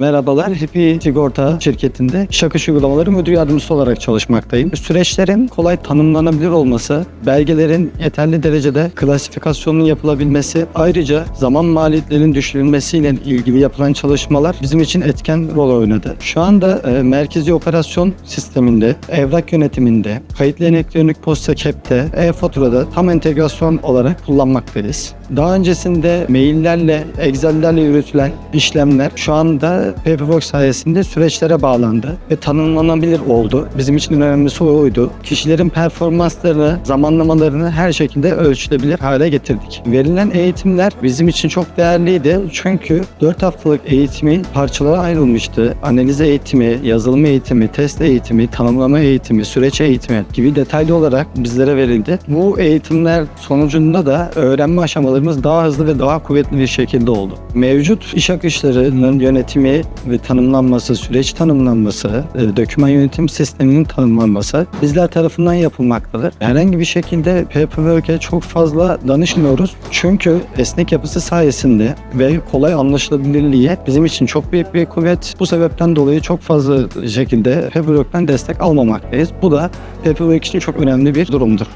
Merhabalar, Happy Sigorta şirketinde iş akış uygulamaları müdür yardımcısı olarak çalışmaktayım. Süreçlerin kolay tanımlanabilir olması, belgelerin yeterli derecede klasifikasyonun yapılabilmesi, ayrıca zaman maliyetlerinin düşürülmesiyle ilgili yapılan çalışmalar bizim için etken rol oynadı. Şu anda e, merkezi operasyon sisteminde, evrak yönetiminde, kayıtlı elektronik posta kepte, e-faturada tam entegrasyon olarak kullanmaktayız. Daha öncesinde maillerle, Excel'lerle yürütülen işlemler şu anda Paperwork sayesinde süreçlere bağlandı ve tanımlanabilir oldu. Bizim için önemlisi oydu. Kişilerin performanslarını, zamanlamalarını her şekilde ölçülebilir hale getirdik. Verilen eğitimler bizim için çok değerliydi. Çünkü 4 haftalık eğitimi parçalara ayrılmıştı. Analiz eğitimi, yazılım eğitimi, test eğitimi, tanımlama eğitimi, süreç eğitimi gibi detaylı olarak bizlere verildi. Bu eğitimler sonucunda da öğrenme aşamalarımız daha hızlı ve daha kuvvetli bir şekilde oldu. Mevcut iş akışlarının yönetimi ve tanımlanması, süreç tanımlanması, e, doküman yönetim sisteminin tanımlanması bizler tarafından yapılmaktadır. Herhangi bir şekilde paperwork'e çok fazla danışmıyoruz. Çünkü esnek yapısı sayesinde ve kolay anlaşılabilirliği bizim için çok büyük bir kuvvet. Bu sebepten dolayı çok fazla şekilde paperwork'ten destek almamaktayız. Bu da paperwork için çok önemli bir durumdur.